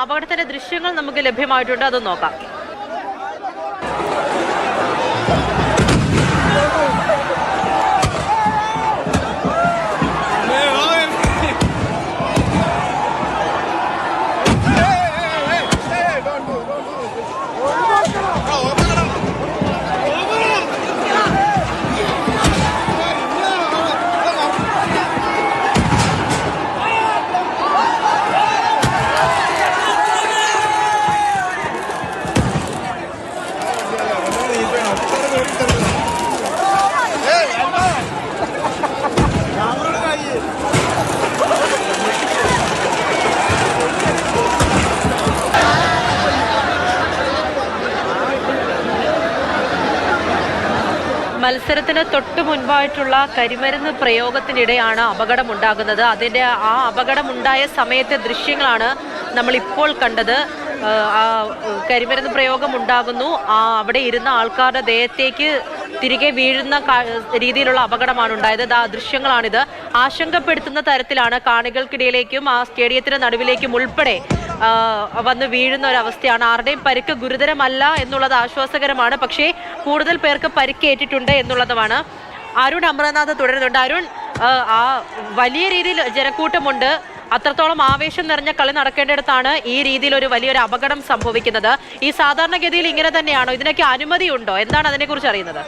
അപകടത്തിന്റെ ദൃശ്യങ്ങൾ നമുക്ക് ലഭ്യമായിട്ടുണ്ട്. അത് നോക്കാം. മത്സരത്തിന് തൊട്ട് മുൻപായിട്ടുള്ള കരിമരുന്ന് പ്രയോഗത്തിനിടെയാണ് അപകടമുണ്ടാകുന്നത്. അതിന്റെ ആ അപകടമുണ്ടായ സമയത്തെ ദൃശ്യങ്ങളാണ് നമ്മൾ ഇപ്പോൾ കണ്ടത് കരിമരുന്ന് പ്രയോഗം ഉണ്ടാകുന്നു ആ അവിടെ ഇരുന്ന ആൾക്കാരുടെ ദേഹത്തേക്ക് തിരികെ വീഴുന്ന രീതിയിലുള്ള അപകടമാണ് ഉണ്ടായത്. ദാ ദൃശ്യങ്ങളാണിത്. ആശങ്കപ്പെടുത്തുന്ന തരത്തിലാണ് കാണികൾക്കിടയിലേക്കും ആ സ്റ്റേഡിയത്തിന് നടുവിലേക്കും ഉൾപ്പെടെ ആ, വന്ന് വീഴുന്ന ഒരവസ്ഥയാണ്. ആരുടെയും പരിക്ക് ഗുരുതരമല്ല എന്നുള്ളത് ആശ്വാസകരമാണ്. പക്ഷേ കൂടുതൽ പേർക്ക് പരിക്കേറ്റിട്ടുണ്ട് എന്നുള്ളതുമാണ് അരുൺ അമർനാഥ് തുടരുന്നുണ്ട്. അരുൺ ആ, ആ വലിയ രീതിയിൽ ജനക്കൂട്ടമുണ്ട്. അത്രത്തോളം ആവേശം നിറഞ്ഞ കളി നടക്കേണ്ടിടത്താണ് ഈ രീതിയിൽ ഒരു വലിയൊരു അപകടം സംഭവിക്കുന്നത്. ഈ സാധാരണഗതിയിൽ ഇങ്ങനെ തന്നെയാണോ? ഇതിനൊക്കെ അനുമതിയുണ്ടോ? എന്താണ് അതിനെക്കുറിച്ച് അറിയുന്നത്?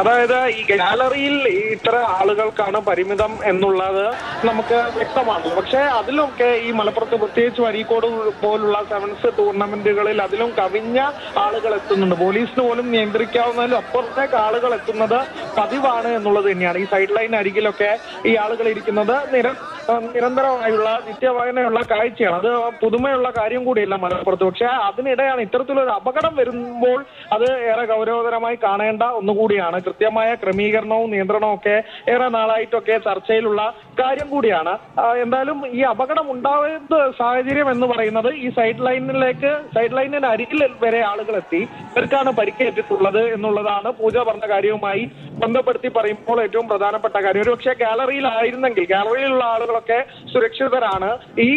അതായത് ഈ ഗാലറിയിൽ ഇത്ര ആളുകൾക്കാണ് പരിമിതം എന്നുള്ളത് നമുക്ക് വ്യക്തമാണ് പക്ഷേ അതിലൊക്കെ ഈ മലപ്പുറത്ത് പ്രത്യേകിച്ച് വരീക്കോട് പോലുള്ള സെവൻസ് ടൂർണമെന്റുകളിൽ അതിലും കവിഞ്ഞ ആളുകൾ എത്തുന്നുണ്ട്. പോലീസിന് പോലും നിയന്ത്രിക്കാവുന്നതിലും അപ്പുറത്തേക്ക് ആളുകൾ എത്തുന്നത് പതിവാണ് എന്നുള്ളത് തന്നെയാണ്. ഈ സൈഡ് ലൈൻ അരികിലൊക്കെ ഈ ആളുകൾ ഇരിക്കുന്നത് നിര നിരന്തരമായുള്ള നിത്യവായനയുള്ള കാഴ്ചയാണ്. അത് പുതുമയുള്ള കാര്യം കൂടിയല്ല മലപ്പുറത്ത്. പക്ഷെ അതിനിടെയാണ് ഇത്തരത്തിലൊരു അപകടം വരുമ്പോൾ അത് ഏറെ ഗൗരവതരമായി കാണേണ്ട ഒന്നുകൂടിയാണ്. കൃത്യമായ ക്രമീകരണവും നിയന്ത്രണവും ഒക്കെ ഏറെ നാളായിട്ടൊക്കെ ചർച്ചയിലുള്ള കാര്യം കൂടിയാണ്. എന്തായാലും ഈ അപകടം ഉണ്ടാവുന്ന സാഹചര്യം എന്ന് പറയുന്നത് ഈ സൈഡ് ലൈനിലേക്ക് സൈഡ് ലൈനിന് അരികിൽ വരെ ആളുകൾ എത്തി ഇവർക്കാണ് പരിക്കേറ്റിട്ടുള്ളത് എന്നുള്ളതാണ് പൂജ പറഞ്ഞ കാര്യവുമായി ബന്ധപ്പെടുത്തി പറയുമ്പോൾ ഏറ്റവും പ്രധാനപ്പെട്ട കാര്യം. ഒരു പക്ഷേ ഗാലറിയിലായിരുന്നെങ്കിൽ ഗാലറിയിലുള്ള ആളുകളൊക്കെ സുരക്ഷിതരാണ്. ഈ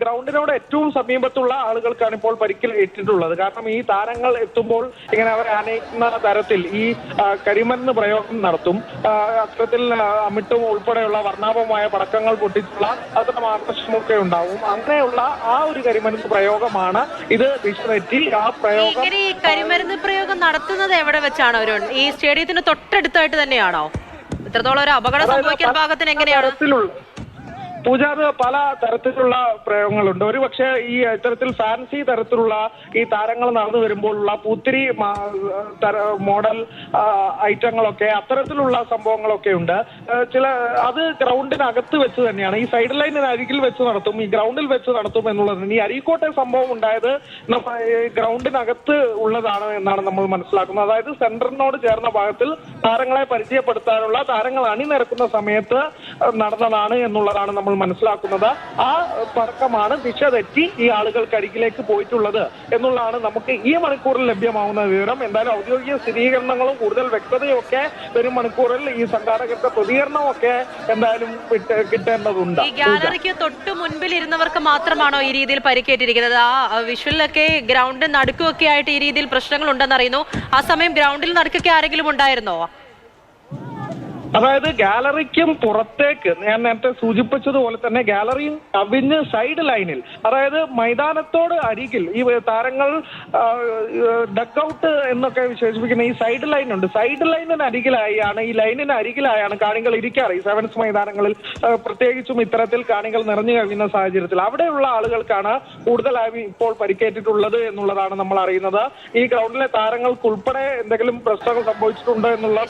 ഗ്രൗണ്ടിനോട് ഏറ്റവും സമീപത്തുള്ള ആളുകൾക്കാണ് ഇപ്പോൾ പരിക്കിൽ ഏറ്റിട്ടുള്ളത്. കാരണം ഈ താരങ്ങൾ എത്തുമ്പോൾ ഇങ്ങനെ അവരെ ആനയിക്കുന്ന തരത്തിൽ ഈ കരിമരുന്ന് പ്രയോഗം നടത്തും. അത്തരത്തിൽ അമിട്ടും ഉൾപ്പെടെയുള്ള വർണാഭമായ പടക്കങ്ങൾ പൊട്ടിച്ചുള്ള അത്തരം ആകർഷമൊക്കെ ഉണ്ടാവും. അങ്ങനെയുള്ള ആ ഒരു കരിമരുന്ന് പ്രയോഗമാണ് ഇത് ദിശ ആ പ്രയോഗം കരിമരുന്ന് പ്രയോഗം നടത്തുന്നത് എവിടെ വെച്ചാണ് ഈ സ്റ്റേഡിയത്തിന് തൊട്ടടുത്തായിട്ട് തന്നെയാണോ? ഇത്രത്തോളം ഒരു അപകടം സംഭവിക്കാൻ ഭാഗത്തിന് എങ്ങനെയാണ്? പൂജാത് പല തരത്തിലുള്ള പ്രയോഗങ്ങളുണ്ട്. ഒരു പക്ഷേ ഈ ഇത്തരത്തിൽ ഫാൻസി തരത്തിലുള്ള ഈ താരങ്ങൾ നടന്നു വരുമ്പോഴുള്ള പൂത്തിരി മോഡൽ ഐറ്റങ്ങളൊക്കെ അത്തരത്തിലുള്ള സംഭവങ്ങളൊക്കെ ഉണ്ട്. ചില അത് ഗ്രൗണ്ടിനകത്ത് വെച്ച് തന്നെയാണ്. ഈ സൈഡ് ലൈനിന് അരികിൽ വെച്ച് നടത്തും ഈ ഗ്രൗണ്ടിൽ വെച്ച് നടത്തും എന്നുള്ളത് ഈ അരീക്കോട്ടെ സംഭവം ഉണ്ടായത് ഗ്രൗണ്ടിനകത്ത് ഉള്ളതാണ് എന്നാണ് നമ്മൾ മനസ്സിലാക്കുന്നത്. അതായത് സെന്ററിനോട് ചേർന്ന ഭാഗത്തിൽ താരങ്ങളെ പരിചയപ്പെടുത്താനുള്ള താരങ്ങൾ അണിനിരക്കുന്ന സമയത്ത് നടന്നതാണ് എന്നുള്ളതാണ് നമ്മൾ മനസ്സിലാക്കുന്നത് ആ തർക്കമാണ് ദിശ തെറ്റി ഈ ആളുകൾക്കരികിലേക്ക് പോയിട്ടുള്ളത് എന്നുള്ളതാണ് നമുക്ക് ഈ മണിക്കൂറിൽ ലഭ്യമാവുന്ന വിവരം. എന്തായാലും ഔദ്യോഗിക സ്ഥിരീകരണങ്ങളും കൂടുതൽ വ്യക്തതയും ഒക്കെ വരും മണിക്കൂറിൽ ഈ സംഘാടകരുടെ പ്രതികരണമൊക്കെ എന്തായാലും കിട്ട- കിട്ടേണ്ടതുണ്ട്. ഈ ഗാലറിക്ക് തൊട്ട് മുൻപിൽ ഇരുന്നവർക്ക് മാത്രമാണോ ഈ രീതിയിൽ പരിക്കേറ്റിരിക്കുന്നത്? ആ വിഷ്വലിലൊക്കെ ഗ്രൗണ്ട് നടുക്കുമൊക്കെ ആയിട്ട് ഈ രീതിയിൽ പ്രശ്നങ്ങൾ ഉണ്ടെന്ന് അറിയുന്നു ആ സമയം ഗ്രൗണ്ടിൽ നടക്കൊക്കെ ആരെങ്കിലും ഉണ്ടായിരുന്നോ? അതായത് ഗാലറിക്കും പുറത്തേക്ക് ഞാൻ നേരത്തെ സൂചിപ്പിച്ചതുപോലെ തന്നെ ഗാലറിയും കവിഞ്ഞ് സൈഡ് ലൈനിൽ അതായത് മൈതാനത്തോട് അരികിൽ ഈ താരങ്ങൾ ഡക്ക് ഔട്ട് എന്നൊക്കെ വിശേഷിപ്പിക്കുന്ന ഈ സൈഡ് ലൈൻ ഉണ്ട് സൈഡ് ലൈനിന് അരികിലായാണ് ഈ ലൈനിന് അരികിലായാണ് കാണികൾ ഇരിക്കാറ്. ഈ സെവൻസ് മൈതാനങ്ങളിൽ പ്രത്യേകിച്ചും ഇത്തരത്തിൽ കാണികൾ നിറഞ്ഞു കഴിയുന്ന സാഹചര്യത്തിൽ. അവിടെയുള്ള ആളുകൾക്കാണ് കൂടുതലായി ഇപ്പോൾ പരിക്കേറ്റിട്ടുള്ളത് എന്നുള്ളതാണ് നമ്മൾ അറിയുന്നത്. ഈ ഗ്രൗണ്ടിലെ താരങ്ങൾക്ക് ഉൾപ്പെടെ എന്തെങ്കിലും പ്രശ്നങ്ങൾ സംഭവിച്ചിട്ടുണ്ടോ എന്നുള്ള